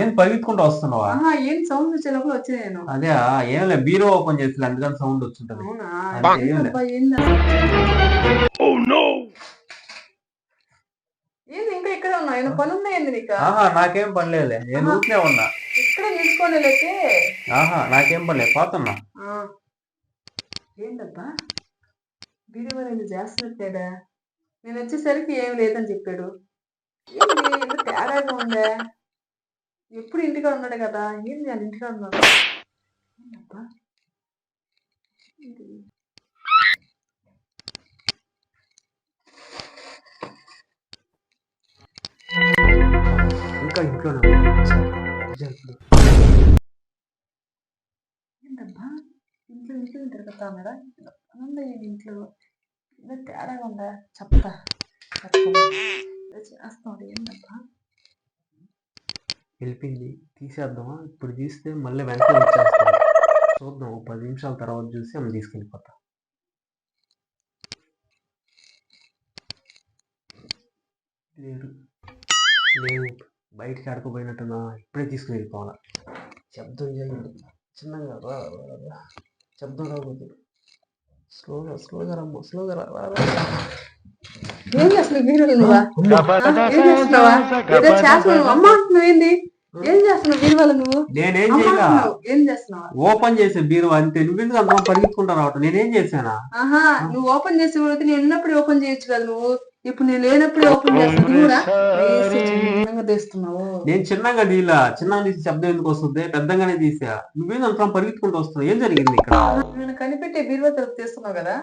ఏం పరిగెత్తుకుంటూ వస్తున్నావా? ఏం సౌండ్ వచ్చే లోపల వచ్చే నేను. అదే ఏం లే బీరో ఓపెన్ చేసి అందుకని సౌండ్ వచ్చింటది. ఏందబ్బా, ఏంది ఇంకా ఇక్కడ ఉన్నావు? ఏమైనా పని ఉందా ఏంది నీకు? ఆహా నాకేం పనిలేదులే నేను ఊరికే ఉన్నా. ఇక్కడ నిల్చుకొని లేకే? ఆహా నాకేం పనిలేదు పోతున్నా. ఆ. ఏంటబ్బా వీడియో వాళ్ళు చేస్తున్నట్లేడా నేను వచ్చేసరికి ఏం లేదని చెప్పాడు. తేడాగా ఉందా? ఎప్పుడు ఇంటికాడ ఉన్నాడు కదా ఏంది ఉన్నాడు ఏంటబ్బా? ఏంటి? ఇంకా ఇంట్లో ఏంటబ్బా ఇంట్లో ఇంట్లో తిరుగుతా ఉన్నారా ఉందా ఏంటి ఇంట్లో? ఏదో తేడాగా ఉందా? చెప్తా. చేస్తున్నాడు. ఏంటబ్బా వెళ్ళిపోయింది. తీసేద్దామా? ఇప్పుడు తీస్తే మళ్ళీ వెనక్కి వచ్చేస్తాం చూద్దాం. ఒక పది నిమిషాల తర్వాత చూసి ఆమె తీసుకెళ్ళిపోతా. లేరు లేవు. బయటికి ఆడుకోపోయినట్టున్నా ఇప్పుడే తీసుకుని వెళ్ళిపోవాలా. శబ్దం చేయండి చిన్నగా రా. శబ్దం రాకూడదు. స్లోగా స్లోగా రమ్మ. స్లోగా రా. ఏంది అసలు మీరు నువ్వా? ఏం చేస్తున్నావా? ఏదో చేస్తున్నావు? అమ్మ నువ్వేంది? ఏం చేస్తున్నావు? బీరువాల నువ్వు? నేనేం. ఏం చేస్తున్నావు? ఓపెన్ చేసే బీరు అంతే. నువ్వెందుకు అంత పరిగెత్తుకుంటా రావటం నేనేం చేశానా? ఆహా నువ్వు ఓపెన్ చేసే పోతే నేను ఉన్నప్పుడు ఓపెన్ చేయొచ్చు కదా నువ్వు. ఇప్పుడు నేను లేనప్పుడు ఓపెన్ చేస్తాను కూడా? చిన్నగా తెస్తున్నావు? నేను చిన్నగా నీలా చిన్నగా తీసి శబ్దం ఎందుకు వస్తుంది? పెద్దగానే తీసా. నువ్వేం అంత పరిగెత్తుకుంటూ వస్తున్నావు? ఏం జరిగింది ఇక్కడ? నేను కనిపెట్టే బీరువా తలుపు తీస్తున్నావు కదా?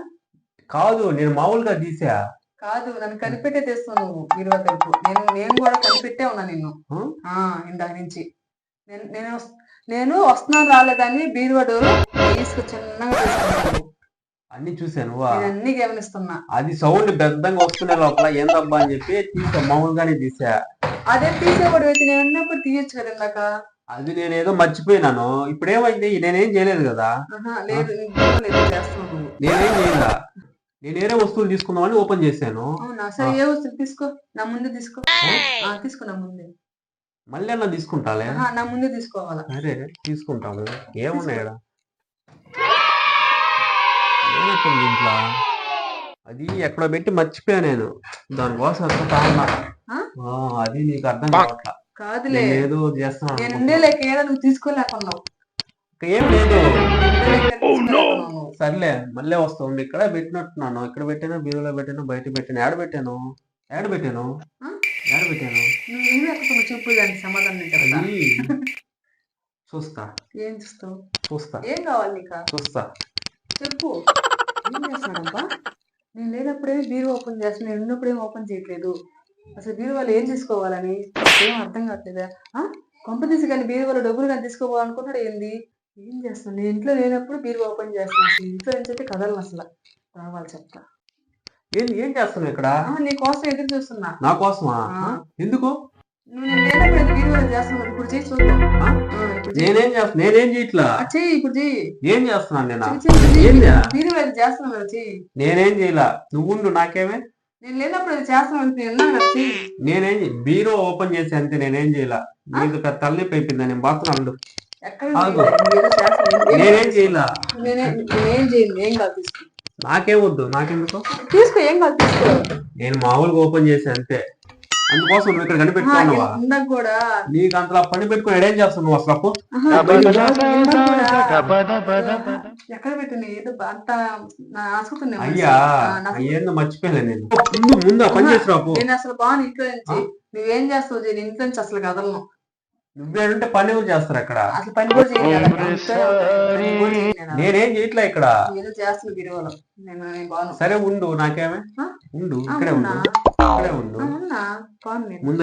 కాదు నేను మామూలుగా తీసా. కాదు నన్ను కనిపెట్టే తెస్తున్నావు నువ్వు తలుపు. నేను నేను కూడా కనిపెట్టే ఉన్నా నిన్ను. ఇందాక నుంచి. నేను నేను వస్- నేను వస్తున్నాను రాలేదని బీరువా డోరు తీసుకు చిన్నగా తీసుకున్నాను. అన్ని చూసాను అన్ని గమనిస్తున్నా. అది సౌండ్ పెద్దగా వస్తున్న లోపల ఏందబ్బా అని చెప్పి తీసా మామూలుగానే తీసా. అదే తీసేవాడు అయితే నేను ఉన్నప్పుడు తీయొచ్చు కదా ఇందాక. అది నేను ఏదో మర్చిపోయినాను. ఇప్పుడు ఏమైంది నేనేం చేయలేదు కదా. లేదు నేనేం చేయలే? నేను వేరే వస్తువులు తీసుకుందామని ఓపెన్ చేశాను. అవునా? సరే ఏ వస్తువు తీసుకో? నా ముందే తీసుకో. ఆ, తీసుకో నా ముందే. మళ్ళీ అన్న తీసుకుంటాలే? ఆహా, నా ముందే తీసుకోవాలా? సరే తీసుకుంటాను ఏమున్నాయి ఈడ? ఏమవుతుంది ఇంట్లో? అది ఎక్కడో పెట్టి మర్చిపోయా నేను. దానికోసం ఉన్నా. ఆ? ఆ, అది నీకు అర్థం కావట్లా. కాదులే. నేను ఏదో చేస్తాను నేను అనుకుంటున్నా. ఉండే లేక ఏడా నువ్వు తీసుకోలేకున్నావు ఏం లేదు. నువ్వు. సర్లే మళ్ళీ వస్తుంది. ఇక్కడ పెట్టినట్టున్నాను ఇక్కడ పెట్టాను? బీరులో పెట్టాను బయట పెట్టాను. ఏడ పెట్టాను? ఏడ పెట్టాను? ఏడ పెట్టాను? చెప్పు దానికి సమాధానం చూస్తా. ఏం చూస్తావు? చూస్తా. ఏం కావాలి నీకు? చూస్తా. చెప్పు. ఏం చేస్తున్నాడబ్బా? నేను లేనప్పుడే బీరో ఓపెన్ చేస్తున్నా నేను ఉన్నప్పుడేం ఓపెన్ చేయట్లేదు. అసలు బీరో వాళ్ళు ఏం తీసుకోవాలని? ఏం అర్థం కావట్లేదా? ఆ? కొంప తీసి కానీ బీరో వాళ్ళు డబ్బులు కానీ తీసుకోవాలనుకున్నాడు ఏంది? ఏం చేస్తాను నేను ఇంట్లో లేనప్పుడు బీరో ఓపెన్ చేస్తున్నాను అసలు ఇంట్లో అయితే కదలను అసలు. రావాలి చెప్తా. ఏంది ఏం చేస్తున్నావు ఇక్కడ? ఆ, నీ కోసం ఎదురు చూస్తున్నా. నా కోసమా? ఆ. ఎందుకు? నువ్వు నేను లేనప్పుడు ఎందుకు చేస్తున్నావు ఇప్పుడు చేయి చూద్దాం. ఆ? ఆ, ఇప్పుడు చెయ్యి. నేనేం చేస్తున్నా నేనేం చేయట్లా ఆ, చెయ్యి ఇప్పుడు చెయ్యి. ఏం చేస్తున్నాను నేను? చెయ్యి, చెయ్యి, ఇప్పుడు చెయ్యి. ఏందా? బీరో వాళ్ళు చేస్తున్నావు కదా చెయ్యి. నేనేం చేయలా? నువ్వు ఉండు నాకేమే? నేను లేనప్పుడు అది చేస్తున్నావు అంటే నేను ఉన్నాను కదా చెయ్యి. నేనేం చే- బీరో ఓపెన్ చేసి అంతే నేనేం చేయలా? నీకు పెద్ద తలనొప్పి అయిపోయింది నేను బాత్రూమ్ నేనేం చేయలా? నేనే నేనేం చేయను. ఏం కాదు తీసుకో. నాకేం వద్దు. నాకెందుకు? తీసుకో ఏం కాదు తీసుకో. నేను మామూలుగా ఓపెన్ చేసి అంతే. అందుకోసం నువ్వు ఇక్కడ కనిపెట్టుకున్నావా కూడా? నీకు అంతలా పని పెట్టుకుని ఏడేం చేస్తున్నావు నువ్వు అసలు ఎక్కడ పెట్టిన ఏదో అంత అయ్యా అయ్యేందో మర్చిపోయలే నేను. ముందు ముందు ఆ పని చేసి రాపు నేను అసలు బాగా ఇంట్లో నుంచి నువ్వేం చేస్తావు? చేయను ఇంట్లో నుంచి అసలు కదలను. నువ్వేంటే పని ఎవరు చేస్తారు అక్కడ? అసలు పని కూడా కూడా నేను. చేయట్లే ఇక్కడ. ఏదో చేస్తున్నా బిరువలో. నేను బాను. సరే ఉండు నాకేమే? ఉండు ఇక్కడే ఉన్నా. ఉండు. ఇక్కడే ఉండు. ముందు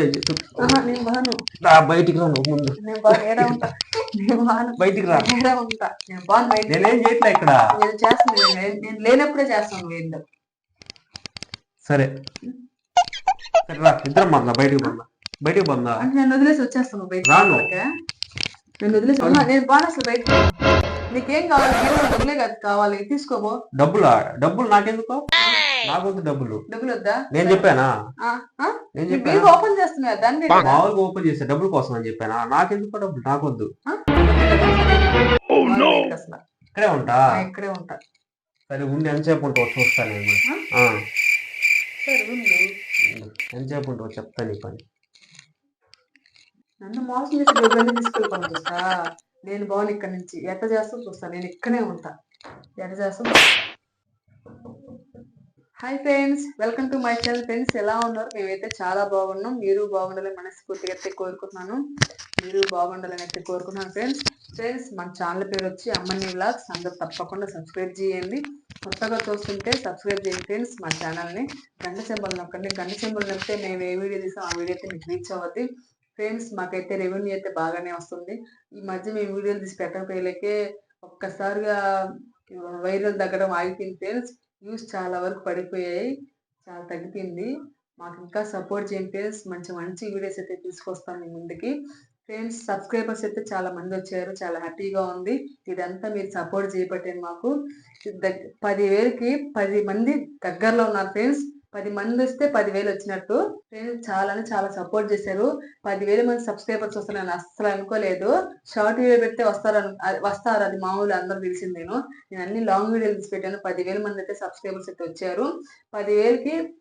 నేను బాను. రా బయటికి రా నువ్వు ముందు. నేను బాను బయటికి రా. ఉంటా? నేను బాను బయట నేనేం చేయట్లే ఇక్కడ? నేను చేస్తాను నేను లేనప్పుడే చేస్తాను సరే. సరే రా ఇద్దరం బయటికి బందా బయటికి బందా అంటే నేను వదిలేసి వచ్చేస్తాను బయట రాను. నేను వదిలేసి నేను బాను అసలు బయట నీకేం కావాలి? డబ్బులే కదా కావాలి. తీసుకోబో డబ్బులా? డబ్బులు నాకెందుకు? నాకొద్దు డబ్బులు. డబ్బులు వద్దా నేను చెప్పానా? ఆ, ఆ? నేను చెప్పానా? ఓపెన్ చేస్తున్నా దాని మీద కదా? మామూలుగా ఓపెన్ చేసే డబ్బుల కోసం అని చెప్పానా? నాకెందుకు డబ్బులు? నాకొద్దు? వాళ్ళ దగ్గరికి అసలు. ఇక్కడే ఉంటా? ఇక్కడే ఉంటా. సరే ఉండి ఎంతసేపు ఉంటావు చూస్తాను నేను. ఎంతసేపు ఉంటావు చెప్తా నీ పని. నన్ను మోసం చేసి డబ్బులు తీసుకెళ్ళిపోయి చూస్తా. నేను బాగుని ఇక్కడ నుంచి ఎట్ట చేస్తాం చూస్తా. నేను ఇక్కడే ఉంటా. ఎట్ట చేస్తాం hi friends welcome to my channel friends ఎలా ఉన్నారు? మేమైతే చాలా బాగున్నాం. మీరు బాగుండాలని మనస్ఫూర్తిగా అయితే కోరుకుంటున్నాను. మీరు బాగుండాలని అయితే కోరుకుంటున్నాను ఫ్రెండ్స్ ఫ్రెండ్స్ మన ఛానల్ పేరు వచ్చి అమ్మని వ్లాగ్స్ అందరూ తప్పకుండా సబ్స్క్రైబ్ చేయండి. కొత్తగా చూస్తుంటే సబ్స్క్రైబ్ చేయండి ఫ్రెండ్స్ మా ఛానల్ని గంట సింబల్ నొక్కండి. గంట సింబల్ నొక్కితే మేము ఏ వీడియో తీసాం ఆ వీడియో అయితే మీకు రీచ్ అవ్వద్ది. ఫ్రెండ్స్ మాకైతే రెవెన్యూ అయితే బాగానే వస్తుంది. ఈ మధ్య మేము వీడియోలు తీసి పెట్టకపోయేలకే ఒక్కసారిగా వైరల్ తగ్గడం ఆగిపోయింది ఫ్రెండ్స్. వ్యూస్ చాలా వరకు పడిపోయాయి. చాలా తగ్గిపోయింది. మాకు ఇంకా సపోర్ట్ చేయండి ఫ్రెండ్స్. మంచి మంచి వీడియోస్ అయితే తీసుకొస్తాం మీ ముందుకి. ఫ్రెండ్స్ సబ్స్క్రైబర్స్ అయితే చాలా మంది వచ్చారు. చాలా హ్యాపీగా ఉంది. ఇదంతా మీరు సపోర్ట్ చేయబట్టే మాకు. దగ్గ- పదివేలకి పది మంది దగ్గరలో ఉన్నారు ఫ్రెండ్స్. పది మంది వస్తే పదివేలు వచ్చినట్టు. ఫ్రెండ్స్ చాలా చాలా సపోర్ట్ చేశారు. పదివేల మంది సబ్స్క్రైబర్స్ వస్తారని అస్సలు అనుకోలేదు. షార్ట్ వీడియో పెడితే వస్తారు అది- వస్తారు. అది మామూలు అందరూ తెలిసింది నేను. నేను అన్ని లాంగ్ వీడియోలు తీసి పెట్టాను. పదివేల మంది అయితే సబ్స్క్రైబర్స్ అయితే వచ్చారు. పదివేలకి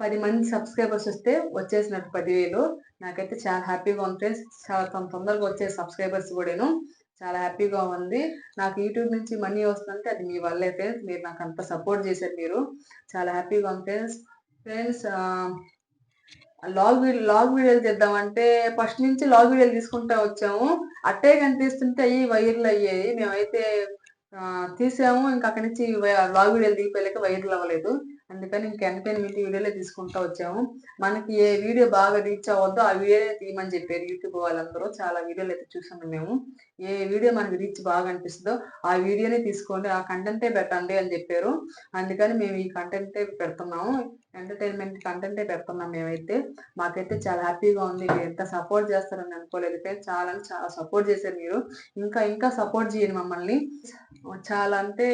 పది మంది సబ్స్క్రైబర్స్ వస్తే వచ్చేసినట్టు పదివేలు. నాకైతే చాలా హ్యాపీగా ఉంది ఫ్రెండ్స్ చాలా తొందరగా వచ్చే సబ్స్క్రైబర్స్ కూడాను. చాలా హ్యాపీగా ఉంది. నాకు యూట్యూబ్ నుంచి మనీ వస్తుందంటే అది మీ వల్లే ఫ్రెండ్స్ మీరు నాకు అంత సపోర్ట్ చేశారు మీరు. చాలా హ్యాపీగా ఉంది friends friends vlog video vlog వీడియోలు చేద్దామంటే ఫస్ట్ నుంచి లాగ్ వీడియోలు తీసుకుంటా వచ్చాము. అట్టే కనిపిస్తుంటే అయ్యి వైర్లు అయ్యాయి. మేమైతే ఆ, తీసాము. ఇంకా అక్కడి నుంచి లాగ్ వీడియోలు దిగిపోయాక వైర్లు అవ్వలేదు. అందుకని ఇంకా ఎంటర్టైన్మెంట్ వీడియోలే తీసుకుంటా వచ్చాము. మనకి ఏ వీడియో బాగా రీచ్ అవ్వద్దో ఆ వీడియోనే తీయమని చెప్పారు యూట్యూబ్ వాళ్ళందరూ. చాలా వీడియోలు అయితే చూసాము మేము. ఏ వీడియో మనకి రీచ్ బాగా అనిపిస్తుందో ఆ వీడియోనే తీసుకోండి ఆ కంటెంటే పెట్టండి అని చెప్పారు. అందుకని మేము ఈ కంటెంటే పెడుతున్నాము. ఎంటర్టైన్మెంట్ కంటెంటే పెడుతున్నాం మేమైతే. మాకైతే చాలా హ్యాపీగా ఉంది. మీరు ఎంత సపోర్ట్ చేస్తారని అనుకోలేదు చాలా చాలా సపోర్ట్ చేశారు మీరు. ఇంకా ఇంకా సపోర్ట్ చేయండి మమ్మల్ని. చాలా అంటే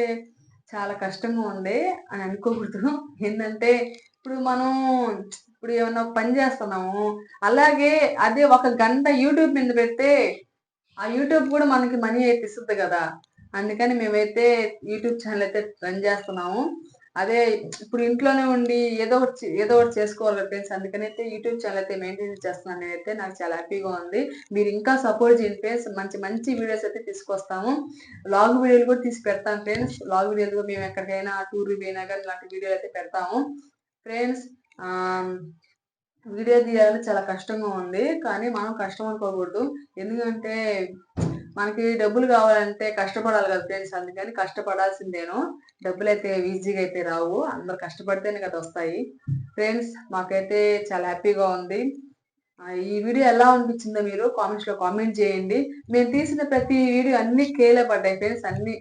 చాలా కష్టంగా ఉండే అని అనుకోకూడదు. ఏంటంటే ఇప్పుడు మనం ఇప్పుడు ఏమన్నా పని చేస్తున్నాము అలాగే అదే ఒక గంట యూట్యూబ్ మీద పెడితే ఆ యూట్యూబ్ కూడా మనకి మనీ అయితే ఇస్తుంది కదా. అందుకని మేమైతే యూట్యూబ్ ఛానల్ అయితే రన్ చేస్తున్నాము. అదే ఇప్పుడు ఇంట్లోనే ఉండి ఏదో ఒకటి ఏదో ఒకటి చేసుకోవాలి ఫ్రెండ్స్. అందుకని అయితే యూట్యూబ్ ఛానల్ అయితే మెయింటైన్ చేస్తున్నాను నేనైతే. నాకు చాలా హ్యాపీగా ఉంది. మీరు ఇంకా సపోర్ట్ చేయండి ఫ్రెండ్స్. మంచి మంచి వీడియోస్ అయితే తీసుకొస్తాము. లాగ్ వీడియోలు కూడా తీసి పెడతాం ఫ్రెండ్స్. లాగ్ వీడియోలు కూడా మేము ఎక్కడికైనా టూర్ పోయినా కానీ ఇలాంటి వీడియోలు అయితే పెడతాము. ఫ్రెండ్స్ వీడియో తీయాలంటే చాలా కష్టంగా ఉంది. కానీ మనం కష్టం అనుకోకూడదు. ఎందుకంటే మనకి డబ్బులు కావాలంటే కష్టపడాలి కదా ఫ్రెండ్స్ అందుకని కష్టపడాల్సిందేను. డబ్బులు అయితే ఈజీగా అయితే రావు. అందరు కష్టపడితేనే కదా వస్తాయి. ఫ్రెండ్స్ మాకైతే చాలా హ్యాపీగా ఉంది. ఈ వీడియో ఎలా అనిపించిందో మీరు కామెంట్స్లో కామెంట్ చేయండి. మేము తీసిన ప్రతి వీడియో అన్ని కేలే పడ్డాయి ఫ్రెండ్స్ అన్ని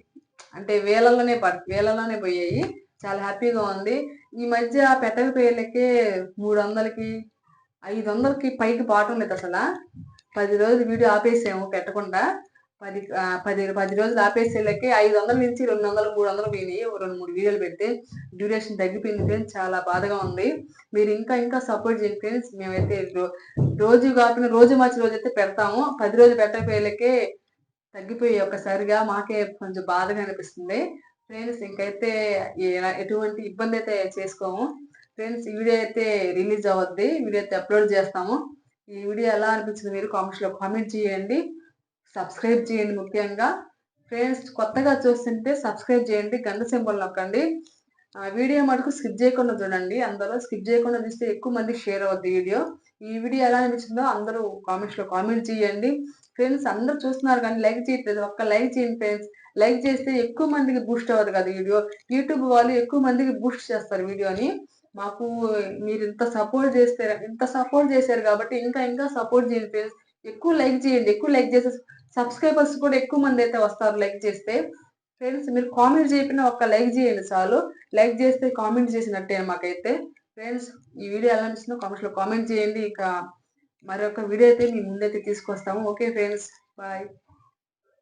అంటే వేలలోనే పడ్ వేలలోనే పోయాయి. చాలా హ్యాపీగా ఉంది. ఈ మధ్య పెట్టక పేర్లకే మూడు వందలకి ఐదు వందలకి పైకి పాటం లేదు అసలు పది రోజులు వీడియో ఆపేసాము పెట్టకుండా. పది పది పది రోజులు ఆపేసేళ్ళకి ఐదు వందల నుంచి రెండు వందలు మూడు వందలు పోయినాయి రెండు మూడు వీడియోలు పెడితే డ్యూరేషన్ తగ్గిపోయింది ఫ్రెండ్స్. చాలా బాధగా ఉంది. మీరు ఇంకా ఇంకా సపోర్ట్ చేయండి ఫ్రెండ్స్. మేమైతే రో- రోజు కాకుండా రోజు మార్చి రోజు అయితే పెడతాము. పది రోజులు పెట్టకపోయేళ్ళకే తగ్గిపోయి ఒక్కసారిగా. మాకే కొంచెం బాధగా అనిపిస్తుంది. ఫ్రెండ్స్ ఇంకైతే ఎటువంటి ఇబ్బంది అయితే చేసుకోము. ఫ్రెండ్స్ ఈ వీడియో అయితే రిలీజ్ అవ్వద్ది వీడియో అయితే అప్లోడ్ చేస్తాము. ఈ వీడియో ఎలా అనిపించింది మీరు కామెంట్స్లో కామెంట్ చేయండి. సబ్స్క్రైబ్ చేయండి ముఖ్యంగా. ఫ్రెండ్స్ కొత్తగా చూస్తుంటే సబ్స్క్రైబ్ చేయండి గంట సింబల్ నొక్కండి. ఆ వీడియో మటుకు స్కిప్ చేయకుండా చూడండి. అందరూ స్కిప్ చేయకుండా చూస్తే ఎక్కువ మంది షేర్ అవుద్ది వీడియో. ఈ వీడియో ఎలా అనిపించిందో అందరూ కామెంట్స్లో కామెంట్ చేయండి. ఫ్రెండ్స్ అందరూ చూస్తున్నారు కానీ లైక్ చేయట్లేదు. ఒక్క లైక్ చేయండి ఫ్రెండ్స్. లైక్ చేస్తే ఎక్కువ మందికి బూస్ట్ అవ్వదు కదా వీడియో. యూట్యూబ్ వాళ్ళు ఎక్కువ మందికి బూస్ట్ చేస్తారు వీడియోని. మాకు మీరు ఇంత సపోర్ట్ చేస్తే ఇంత సపోర్ట్ చేశారు కాబట్టి ఇంకా ఇంకా సపోర్ట్ చేయండి ఫ్రెండ్స్. ఎక్కువ లైక్ చేయండి ఎక్కువ లైక్ చేసే సబ్స్క్రైబర్స్ కూడా ఎక్కువ మంది అయితే వస్తారు లైక్ చేస్తే. ఫ్రెండ్స్ మీరు కామెంట్ చేయకపోయినా ఒక్క లైక్ చేయండి చాలు. లైక్ చేస్తే కామెంట్ చేసినట్టే మాకైతే. ఫ్రెండ్స్ ఈ వీడియో ఎలా అనిపిస్తుందో కామెంట్స్లో కామెంట్ చేయండి. ఇక మరొక వీడియో అయితే మీ ముందైతే తీసుకొస్తాము. Okay friends bye.